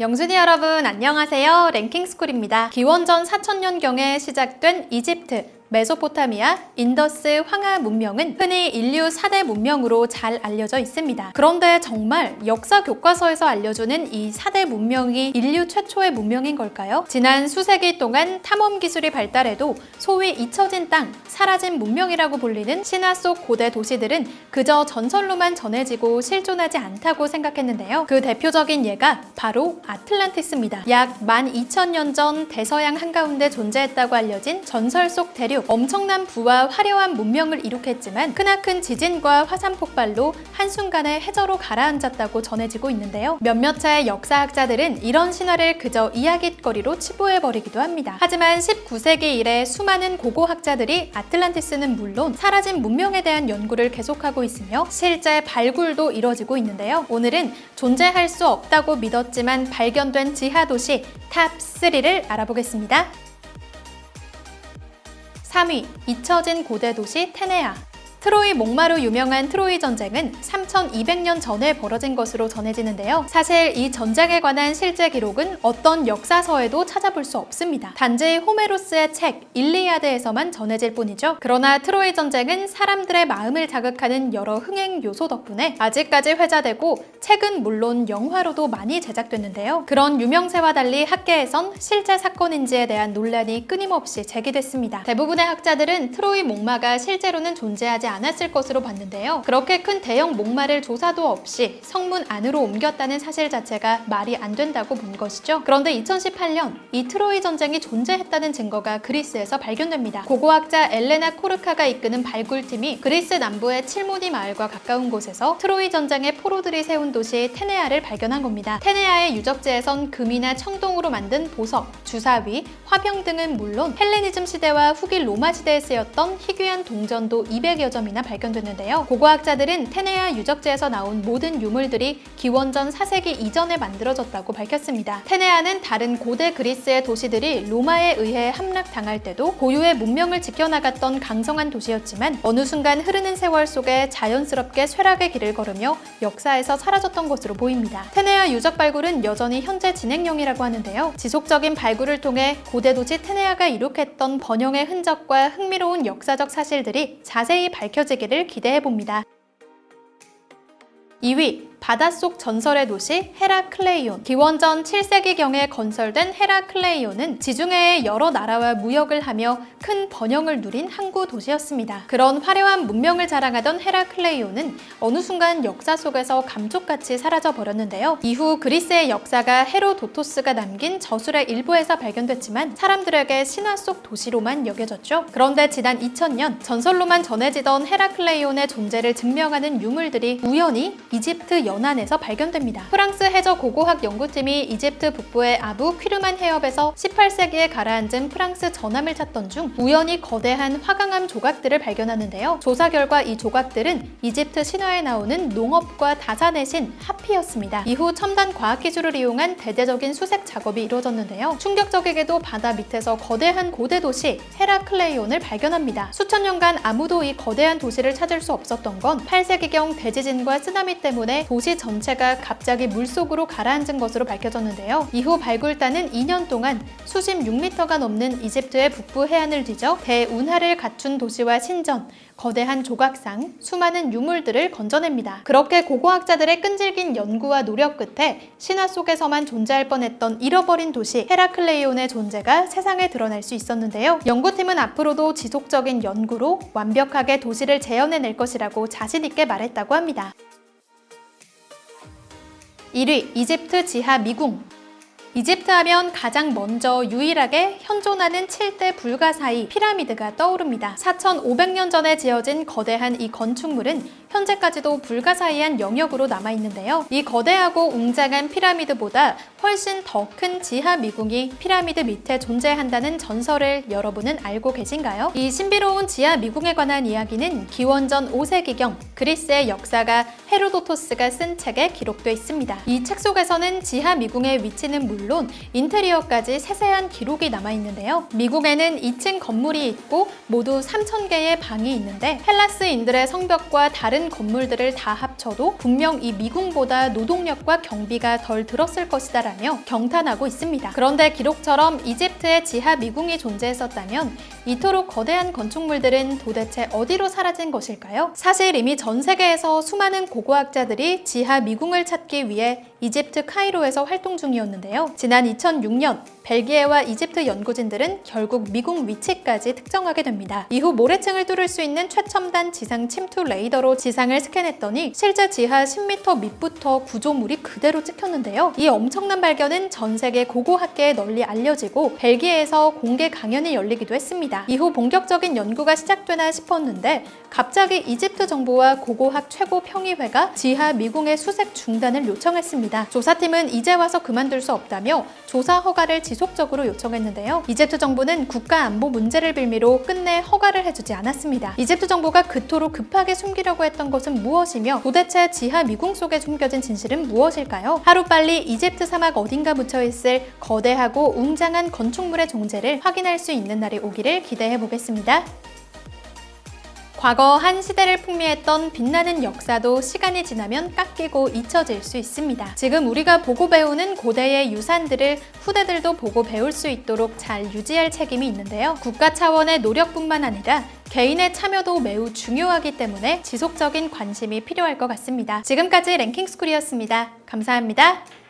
영순이 여러분 안녕하세요. 랭킹스쿨입니다. 기원전 4000년경에 시작된 이집트, 메소포타미아, 인더스 황하 문명은 흔히 인류 4대 문명으로 잘 알려져 있습니다. 그런데 정말 역사 교과서에서 알려주는 이 4대 문명이 인류 최초의 문명인 걸까요? 지난 수세기 동안 탐험 기술이 발달해도 소위 잊혀진 땅, 사라진 문명이라고 불리는 신화 속 고대 도시들은 그저 전설로만 전해지고 실존하지 않다고 생각했는데요. 그 대표적인 예가 바로 아틀란티스입니다. 약 12,000년 전 대서양 한가운데 존재했다고 알려진 전설 속 대륙, 엄청난 부와 화려한 문명을 이룩했지만 크나큰 지진과 화산 폭발로 한순간에 해저로 가라앉았다고 전해지고 있는데요. 몇몇의 역사학자들은 이런 신화를 그저 이야깃거리로 치부해버리기도 합니다. 하지만 19세기 이래 수많은 고고학자들이 아틀란티스는 물론 사라진 문명에 대한 연구를 계속하고 있으며 실제 발굴도 이뤄지고 있는데요. 오늘은 존재할 수 없다고 믿었지만 발견된 지하 도시 탑 3를 알아보겠습니다. 3위 잊혀진 고대 도시 테네아 트로이 목마로 유명한 트로이 전쟁은 3200년 전에 벌어진 것으로 전해지는데요. 사실 이 전쟁에 관한 실제 기록은 어떤 역사서에도 찾아볼 수 없습니다. 단지 호메로스의 책 일리아드에서만 전해질 뿐이죠. 그러나 트로이 전쟁은 사람들의 마음을 자극하는 여러 흥행 요소 덕분에 아직까지 회자되고 책은 물론 영화로도 많이 제작됐는데요. 그런 유명세와 달리 학계에선 실제 사건인지에 대한 논란이 끊임없이 제기됐습니다. 대부분의 학자들은 트로이 목마가 실제로는 존재하지 않았을 것으로 봤는데요. 그렇게 큰 대형 목마를 조사도 없이 성문 안으로 옮겼다는 사실 자체가 말이 안 된다고 본 것이죠. 그런데 2018년 이 트로이 전쟁이 존재했다는 증거가 그리스에서 발견됩니다. 고고학자 엘레나 코르카가 이끄는 발굴팀이 그리스 남부의 칠모니 마을과 가까운 곳에서 트로이 전쟁의 포로들이 세운 도시 테네아를 발견한 겁니다. 테네아의 유적지에선 금이나 청동으로 만든 보석, 주사위, 화병 등은 물론 헬레니즘 시대와 후기 로마 시대에 쓰였던 희귀한 동전도 200여 점 이나 발견됐는데요. 고고학자들은 테네아 유적지에서 나온 모든 유물들이 기원전 4세기 이전에 만들어졌다고 밝혔습니다. 테네아는 다른 고대 그리스의 도시들이 로마에 의해 함락당할 때도 고유의 문명을 지켜나갔던 강성한 도시였지만 어느 순간 흐르는 세월 속에 자연스럽게 쇠락의 길을 걸으며 역사에서 사라졌던 것으로 보입니다. 테네아 유적 발굴은 여전히 현재 진행형이라고 하는데요. 지속적인 발굴을 통해 고대 도시 테네아가 이룩했던 번영의 흔적과 흥미로운 역사적 사실들이 자세히 밝혀지기를 기대해 봅니다. 2위 바닷속 전설의 도시 헤라클레이온. 기원전 7세기경에 건설된 헤라클레이온은 지중해의 여러 나라와 무역을 하며 큰 번영을 누린 항구 도시였습니다. 그런 화려한 문명을 자랑하던 헤라클레이온은 어느 순간 역사 속에서 감쪽같이 사라져 버렸는데요. 이후 그리스의 역사가 헤로도토스가 남긴 저술의 일부에서 발견됐지만 사람들에게 신화 속 도시로만 여겨졌죠. 그런데 지난 2000년 전설로만 전해지던 헤라클레이온의 존재를 증명하는 유물들이 우연히 이집트 연안에서 발견됩니다. 프랑스 해저 고고학 연구팀이 이집트 북부의 아부 퀴르만 해협에서 18세기에 가라앉은 프랑스 전함을 찾던 중 우연히 거대한 화강암 조각들을 발견하는데요. 조사 결과 이 조각들은 이집트 신화에 나오는 농업과 다산의 신 하피였습니다. 이후 첨단 과학 기술을 이용한 대대적인 수색 작업이 이루어졌는데요. 충격적이게도 바다 밑에서 거대한 고대 도시 헤라클레이온을 발견합니다. 수천 년간 아무도 이 거대한 도시를 찾을 수 없었던 건 8세기경 대지진과 쓰나미 때문에 도시 전체가 갑자기 물속으로 가라앉은 것으로 밝혀졌는데요. 이후 발굴단은 2년 동안 수심 6m가 넘는 이집트의 북부 해안을 뒤져 대운하를 갖춘 도시와 신전, 거대한 조각상, 수많은 유물들을 건져냅니다. 그렇게 고고학자들의 끈질긴 연구와 노력 끝에 신화 속에서만 존재할 뻔했던 잃어버린 도시 헤라클레이온의 존재가 세상에 드러날 수 있었는데요. 연구팀은 앞으로도 지속적인 연구로 완벽하게 도시를 재현해낼 것이라고 자신있게 말했다고 합니다. 1위 이집트 지하 미궁 이집트 하면 가장 먼저 유일하게 현존하는 7대 불가사의 피라미드가 떠오릅니다. 4,500년 전에 지어진 거대한 이 건축물은 현재까지도 불가사의한 영역으로 남아있는데요. 이 거대하고 웅장한 피라미드보다 훨씬 더 큰 지하 미궁이 피라미드 밑에 존재한다는 전설을 여러분은 알고 계신가요? 이 신비로운 지하 미궁에 관한 이야기는 기원전 5세기경 그리스의 역사가 헤로도토스가 쓴 책에 기록되어 있습니다. 이 책 속에서는 지하 미궁의 위치는 물론 인테리어까지 세세한 기록이 남아 있는데요. 미국에는 2층 건물이 있고 모두 3,000개의 방이 있는데 헬라스인들의 성벽과 다른 다른 건물들을 다 합쳐도 분명 이 미궁보다 노동력과 경비가 덜 들었을 것이다라며 경탄하고 있습니다. 그런데 기록처럼 이집트에 지하 미궁이 존재했었다면 이토록 거대한 건축물들은 도대체 어디로 사라진 것일까요? 사실 이미 전 세계에서 수많은 고고학자들이 지하 미궁을 찾기 위해 이집트 카이로에서 활동 중이었는데요. 지난 2006년 벨기에와 이집트 연구진들은 결국 미궁 위치까지 특정하게 됩니다. 이후 모래층을 뚫을 수 있는 최첨단 지상 침투 레이더로 지상을 스캔했더니 실제 지하 10m 밑부터 구조물이 그대로 찍혔는데요. 이 엄청난 발견은 전 세계 고고학계에 널리 알려지고 벨기에에서 공개 강연이 열리기도 했습니다. 이후 본격적인 연구가 시작되나 싶었는데 갑자기 이집트 정부와 고고학 최고 평의회가 지하 미궁의 수색 중단을 요청했습니다. 조사팀은 이제 와서 그만둘 수 없다며 조사 허가를 지속적으로 요청했는데요. 이집트 정부는 국가 안보 문제를 빌미로 끝내 허가를 해주지 않았습니다. 이집트 정부가 그토록 급하게 숨기려고 했던 것은 무엇이며 도대체 지하 미궁 속에 숨겨진 진실은 무엇일까요? 하루빨리 이집트 사막 어딘가 묻혀 있을 거대하고 웅장한 건축물의 존재를 확인할 수 있는 날이 오기를 기대해 보겠습니다. 과거 한 시대를 풍미했던 빛나는 역사도 시간이 지나면 깎이고 잊혀질 수 있습니다. 지금 우리가 보고 배우는 고대의 유산들을 후대들도 보고 배울 수 있도록 잘 유지할 책임이 있는데요. 국가 차원의 노력뿐만 아니라 개인의 참여도 매우 중요하기 때문에 지속적인 관심이 필요할 것 같습니다. 지금까지 랭킹스쿨이었습니다. 감사합니다.